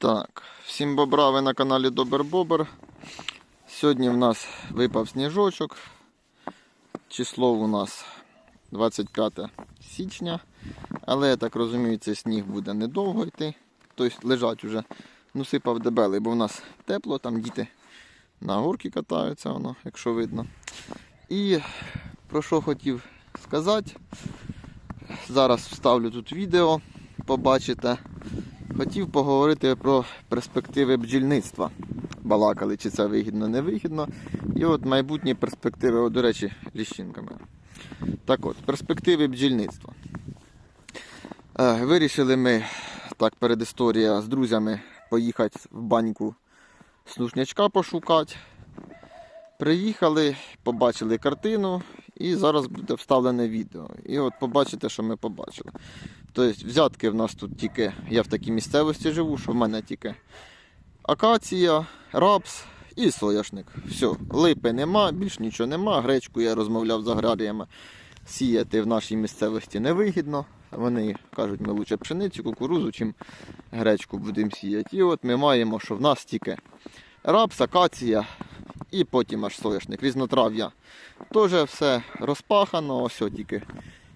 Так, всім бобра, ви на каналі Добер Бобер. Сьогодні в нас випав сніжочок. Число у нас 25 січня. Але я так розумію, цей сніг буде недовго йти. Тобто лежать уже. Ну, сипав дебелий, бо в нас тепло, там діти на горки катаються, воно, якщо видно. І про що хотів сказати. Зараз вставлю тут відео, побачите. Хотів поговорити про перспективи бджільництва. Балакали, чи це вигідно, не вигідно. І от майбутні перспективи, от, до речі, ліщинками. Так от, перспективи бджільництва. Е, Вирішили ми, так, перед історія з друзями поїхати в баньку снушнячка пошукати. Приїхали, побачили картину, і зараз буде вставлене відео. І от побачите, що ми побачили. Тобто взятки в нас тут тільки, я в такій місцевості живу, що в мене тільки акація, рапс і соняшник. Все, липи нема, більш нічого нема. Гречку я розмовляв з аграріями. Сіяти в нашій місцевості невигідно. Вони кажуть, ми лучше пшеницю, кукурузу, чим гречку будемо сіяти. І от ми маємо, що в нас тільки рапс, акація і потім аж соняшник. Різнотрав'я. Теж все розпахано, ось тільки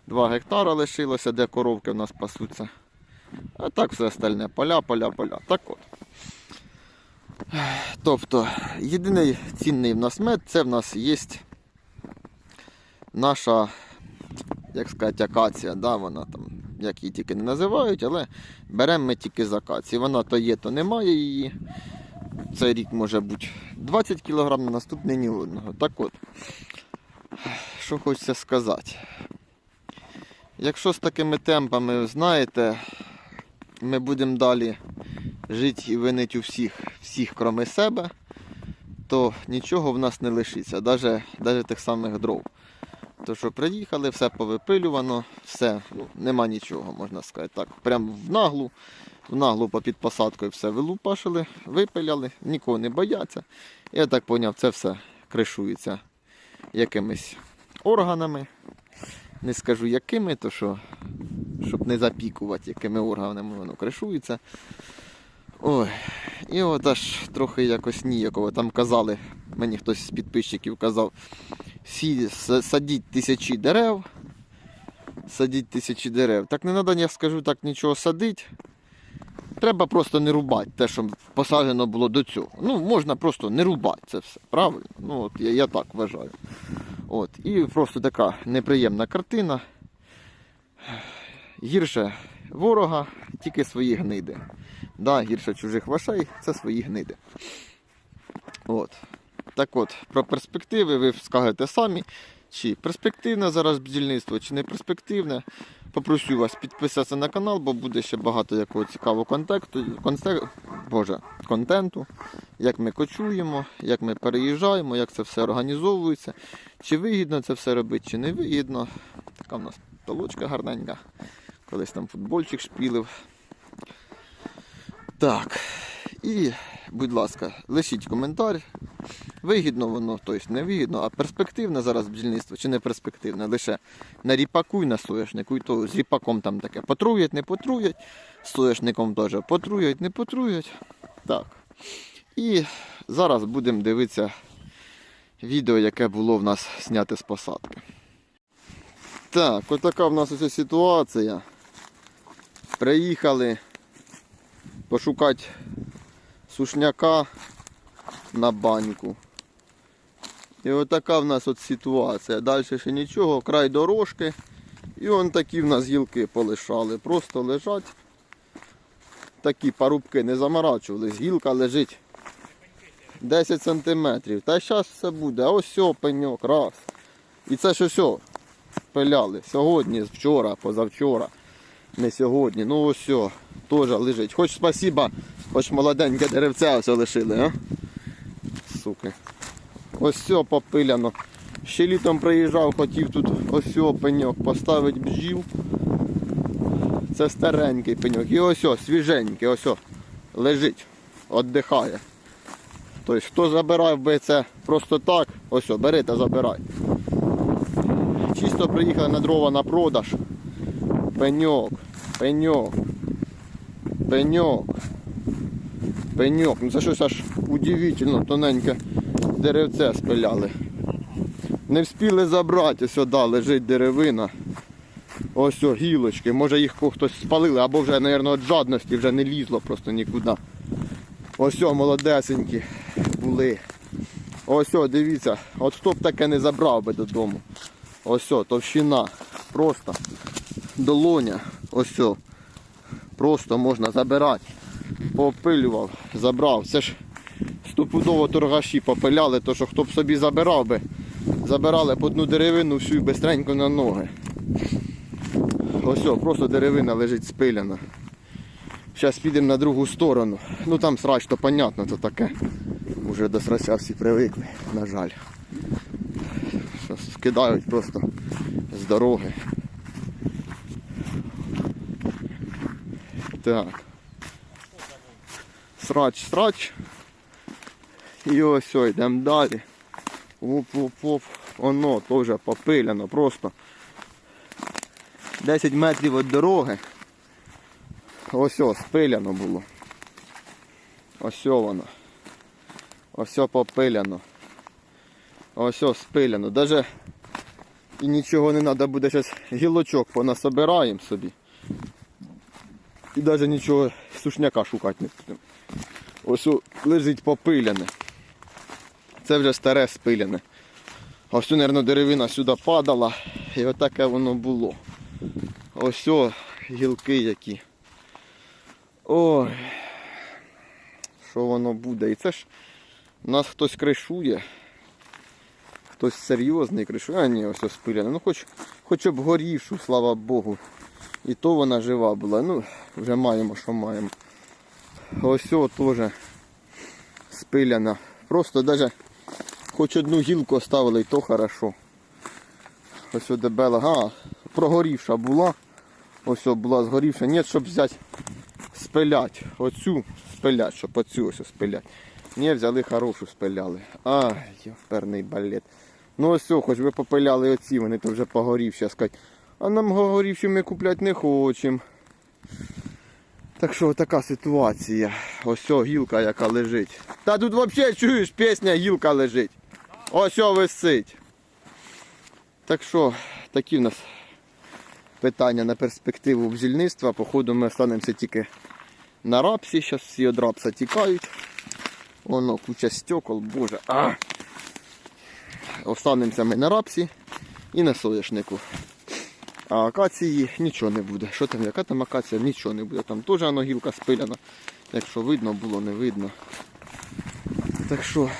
2 гектара лишилося, де коровки в нас пасуться. А так все остальне. Поля, поля, поля. Так от. Тобто, єдиний цінний в нас мед, це в нас є наша, як сказати, акація. Да, вона там, як її тільки не називають, але беремо ми тільки з акації. Вона то є, то немає її. Цей рік може бути 20 кг, на наступний ні одного. Так от, що хочеться сказати. Якщо з такими темпами, знаєте, ми будемо далі жити і винити у всіх, всіх кроме себе, то нічого в нас не лишиться, навіть, навіть тих самих дров. То що приїхали, все повипилювано, все, ну, нема нічого, можна сказати так. Прямо в наглу, в наглу попід посадкою все вилупашили, випиляли, нікого не бояться. Я так зрозумів, це все кришується якимись органами. Не скажу якими, то що, щоб не запікувати, якими органами воно кришується. Ой, і от аж трохи якось ніяково. Там казали, мені хтось з підписчиків казав, сі, садіть тисячі дерев. Садіть тисячі дерев. Так не треба, я скажу так, нічого садити. Треба просто не рубати те, що посаджено було до цього. Ну, можна просто не рубати це все. Правильно? Ну, от я, я так вважаю. От. І просто така неприємна картина. Гірше ворога, тільки свої гниди. Да, гірше чужих вашей це свої гниди. От. Так от, про перспективи ви скажете самі, чи перспективне зараз бджільництво, чи не перспективне. Попрошу вас підписатися на канал, бо буде ще багато якого цікавого контенту, конте- Боже, контенту, як ми кочуємо, як ми переїжджаємо, як це все організовується, чи вигідно це все робити, чи не вигідно. Така в нас толочка гарненька. Колись там футбольчик шпілив. Так. І, будь ласка, лишіть коментар. Вигідно воно, тобто не вигідно, а перспективне зараз бджільництво чи не перспективне. Лише на ріпаку і на соняшнику, і то з ріпаком там таке. Потруять, не потруять, з соняшником теж потруять, не потруять. Так. І зараз будемо дивитися відео, яке було в нас зняте з посадки. Так, отака в нас ось ситуація. Приїхали пошукати сушняка на баньку. І отака в нас от ситуація. Далі ще нічого, край дорожки. І вон такі в нас гілки полишали. Просто лежать. Такі парубки не заморачувались. Гілка лежить 10 сантиметрів. Та зараз все буде. Ось сьо пеньок, раз. І це що все пиляли. Сьогодні, вчора, позавчора. Не сьогодні. Ну ось все. Теж лежить. Хоч спасіба, хоч молоденьке деревце ось лишили, а? Суки. Ось все попиляно. Ще літом приїжджав, хотів тут ось цього пеньок поставити бджіл. Це старенький пеньок. І ось ось, свіженький, ось ось, лежить, віддихає. Тобто, хто забирав би це просто так, ось ось, бери та забирай. Чисто приїхали на дрова на продаж. Пеньок, пеньок, пеньок. Пеньок, ну це щось аж удивительно, тоненьке деревце спиляли. Не вспіли забрати, да, лежить деревина. Ось о, гілочки. Може їх хтось спалили, або вже, мабуть, від жадності вже не лізло просто нікуди. Ось о, молодесенькі були. Ось о, дивіться, от хто б таке не забрав би додому. Ось о, товщина. Просто долоня. Ось о. Просто можна забирати. Попилював, забрав. Це ж стопудово торгаші попиляли, то що хто б собі забирав би, забирали по одну деревину всю і бистренько на ноги. Ось просто деревина лежить спиляна. Зараз підемо на другу сторону. Ну там срач, то понятно, то таке. Уже до срача всі привикли, на жаль. Скидають просто з дороги. Так. Срач, срач. І ось ось, йдемо далі. Оп-оп-оп. Воно теж попиляно просто. 10 метрів від дороги. Ось ось, спиляно було. Ось о воно. Ось попиляно. Ось ось спиляно. Даже і нічого не треба буде зараз гілочок понасобираємо собі. І навіть нічого сушняка шукати не будемо. Ось лежить попиляне. Це вже старе спиляне. Ось, мабуть, деревина сюди падала і отаке воно було. Ось о, гілки які. Ой. Що воно буде? І це ж нас хтось кришує. Хтось серйозний кришує. А ні, ось спиляне. Ну хоч, хоч б горівшу, слава Богу. І то вона жива була. Ну, вже маємо, що маємо. Ось о теж спиляна. Просто навіть хоч одну гілку оставили, і то хорошо. Ось о дебела. А, прогорівша була. Ось о, була згорівша. Ні, щоб взяти спилять. Оцю спилять, щоб оцю ось спилять. Ні, взяли хорошу спиляли. Ай, перний балет. Ну ось, о, хоч ви попиляли оці, вони то вже погорівші, сказати. А нам горівші ми купляти не хочемо. Так що така ситуація. Ось гілка, яка лежить. Та тут взагалі чуєш, пісня гілка лежить. Ось о висить. Так що, такі в нас питання на перспективу бджільництва. Походу ми останемося тільки на рапсі. Зараз всі від рапса тікають. Воно куча стекол, боже. А! Останемося ми на рапсі і на соняшнику. А акації нічого не буде. Що там, яка там акація? Нічого не буде. Там теж воно гілка спиляна. Якщо видно було, не видно. Так що,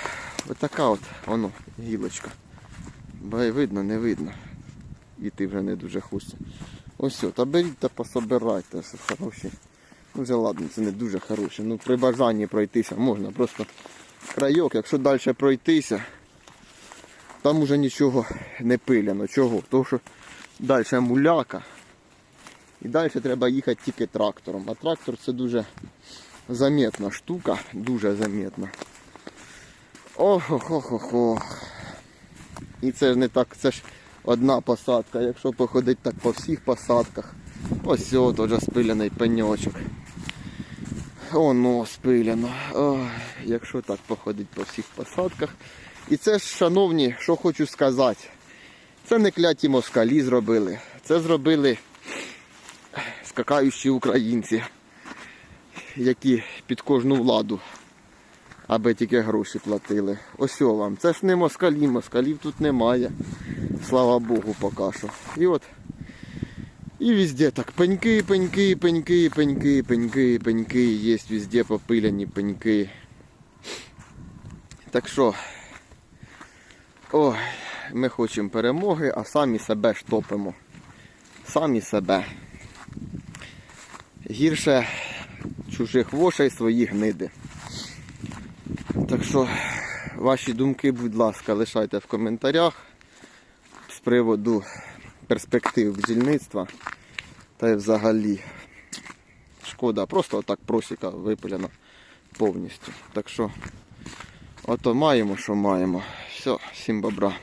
отака от воно гілочка. Бай видно, не видно. І ти вже не дуже хочеться. Ось все, та беріть та пособирайте, все хороші. Ну вже ладно, це не дуже хороше. Ну при бажанні пройтися можна. Просто крайок, якщо далі пройтися, там уже нічого не пиляно. Чого? Тому що далі муляка. І далі треба їхати тільки трактором. А трактор це дуже замітна штука, дуже замітна. Ох-ох-ох-ох. І це ж не так, це ж одна посадка. Якщо походити так по всіх посадках, ось от вже спиляний пеньочок. Оно спиляно. Ой, якщо так походить по всіх посадках. І це ж, шановні, що хочу сказати. Це не кляті москалі зробили. Це зробили скакаючі українці, які під кожну владу, аби тільки гроші платили. Ось вам. Це ж не москалі, москалів тут немає. Слава Богу, поки що. І от. І везде так пеньки, пеньки, пеньки, пеньки, пеньки, пеньки. Є везде попиляні пеньки. Так що, ой, ми хочемо перемоги, а самі себе ж топимо. Самі себе. Гірше чужих вошей свої гниди. Так що, ваші думки, будь ласка, лишайте в коментарях з приводу перспектив бджільництва та й взагалі шкода, просто отак просіка випилена повністю. Так що, ото маємо, що маємо. Все, всім бобра.